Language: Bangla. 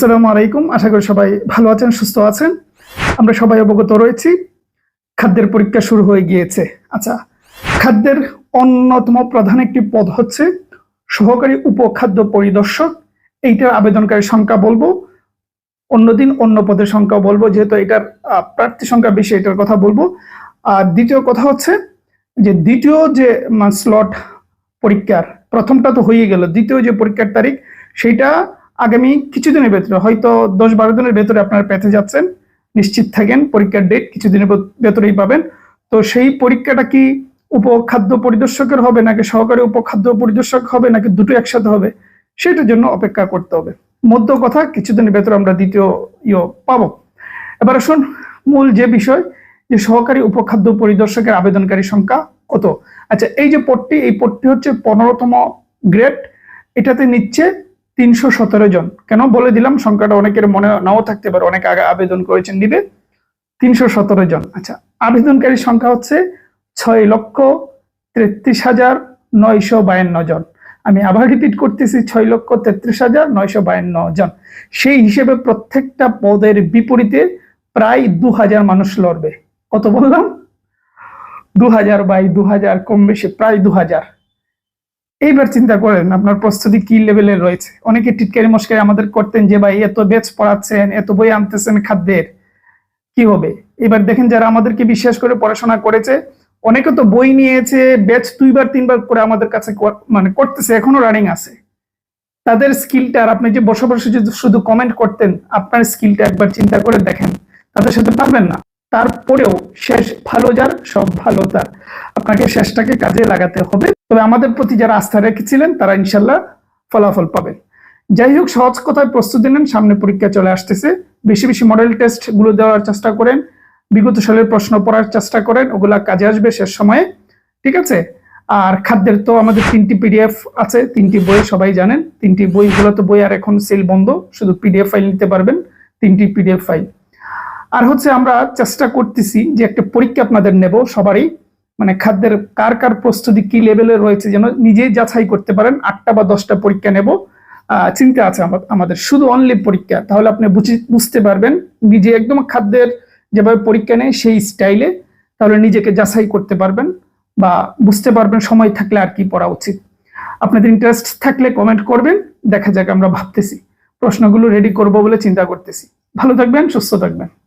আসসালামু আলাইকুম। আশা করি সবাই ভালো আছেন, সুস্থ আছেন। আমরা সবাই অবগত রয়েছি, খাদ্যের পরীক্ষা শুরু হয়ে গিয়েছে। আচ্ছা খাদ্যের অন্যতম প্রধান একটি পদ হচ্ছে সহকারী উপখাদ্য পরিদর্শক। এইটার আবেদনকারী সংখ্যা বলব, অন্যদিন অন্য পদের সংখ্যা বলব, যেহেতু এটার প্রার্থী সংখ্যা বেশি, এটার কথা বলব। আর দ্বিতীয় কথা হচ্ছে যে দ্বিতীয় যে স্লট পরীক্ষার, প্রথমটা তো হয়ে গেল, দ্বিতীয় যে পরীক্ষার তারিখ, সেইটা আগামী কিছুদিনের ভেতরে, হয়তো দশ বারো দিনের ভেতরে আপনারা পেতে যাচ্ছেন, নিশ্চিত থাকেন, পরীক্ষার ডেট কিছুদিনের ভেত- ভেতরেই পাবেন। তো সেই পরীক্ষাটা কি উপখাদ্য পরিদর্শকের হবে নাকি সহকারী উপখাদ্য পরিদর্শক হবে নাকি দুটো একসাথে হবে? সেটার জন্য অপেক্ষা করতে হবে। মধ্য কথা, কিছুদিনের ভেতরে আমরা দ্বিতীয় ইয়ে পাবো। এবার আসুন মূল যে বিষয়, যে সহকারী উপখাদ্য পরিদর্শকের আবেদনকারী সংখ্যা কত? আচ্ছা এই যে পদটি, এই পদটি হচ্ছে পনেরোতম গ্রেড। এটাতে নিচ্ছে তিনশো সতেরো জন। কেন? বলে দিলাম, সংখ্যাটা অনেকের মনে নাও থাকতে পারে, অনেক আগে আবেদন করেছেন নিবে তিনশো সতেরো জন। আচ্ছা আবেদনকারী সংখ্যা হচ্ছে ছয় লক্ষ তেত্রিশ হাজার নয়শো বায়ান্ন জন। আমি আবার রিপিট করতেছি, ছয় লক্ষ তেত্রিশ হাজার নয়শো বায়ান্ন জন। সেই হিসেবে প্রত্যেকটা পদের বিপরীতে প্রায় দু হাজার মানুষ লড়বে। কত বললাম? দু হাজার বাই দু হাজার, কম বেশি, প্রায় দু হাজার। এইবার চিন্তা করেন, আপনার প্রস্তুতি কি লেভেলে রয়েছে? অনেকে টিটকারি মস্কারি আমাদের করতেন যে, ভাই, এত বেচ পড়াচ্ছেন, এত বই আনতেছেন খাদ্যের, কি হবে? এবার দেখেন যারা আমাদেরকে বিশ্বাস করে পড়াশোনা করেছে, অনেকে তো বই নিয়েছে ব্যাচ দুইবার, তিনবার করে আমাদের কাছে মানে করতেছে, এখনও রানিং আছে। তাদের স্কিলটা আর আপনি যে বসে বসে যদি শুধু কমেন্ট করতেন, আপনার স্কিলটা একবার চিন্তা করে দেখেন, তাদের সাথে পারবেন না। তারপরেও শেষ ভালো যার, সব ভালো তার। আপনাকে শেষটাকে কাজে লাগাতে হবে। তবে আমাদের প্রতি যারা আস্থা রেখেছিলেন, তারা ইনশাল্লাহ ফলাফল পাবেন। যাই হোক, সহজ কথায় প্রস্তুতি নেন, সামনে পরীক্ষা চলে আসতেছে। বেশি বেশি মডেল টেস্টগুলো দেওয়ার চেষ্টা করেন, বিগত সালের প্রশ্ন পড়ার চেষ্টা করেন, ওগুলা কাজে আসবে শেষ সময়ে, ঠিক আছে? আর খাদ্যের তো আমাদের তিনটি পিডিএফ আছে, তিনটি বই সবাই জানেন। তিনটি বইগুলো তো বই আর এখন সেল বন্ধ, শুধু পিডিএফ ফাইল নিতে পারবেন, তিনটি পিডিএফ ফাইল আর হচ্ছে আমরা চেষ্টা করতেছি যে একটা পরীক্ষা আপনাদের নেব সবারই। মানে খাদ্যের কার কার প্রস্তুতি, কি লেভেলে রয়েছে যেন নিজেই যাচাই করতে পারেন। আটটা বা দশটা পরীক্ষা নেব। চিন্তা আছে আমাদের। শুধু অনলি পরীক্ষা, তাহলে আপনি বুঝি- বুঝতে পারবেন নিজে একদম খাদ্যের যেভাবে পরীক্ষা নেয় সেই স্টাইলে তাহলে নিজেকে যাচাই করতে পারবেন বা বুঝতে পারবেন সময় থাকলে আর কি পড়া উচিত। আপনাদের ইন্টারেস্ট থাকলে কমেন্ট করবেন, দেখা যাক আমরা ভাবতেছি। প্রশ্নগুলো রেডি করব বলে চিন্তা করতেছি। ভালো থাকবেন, সুস্থ থাকবেন।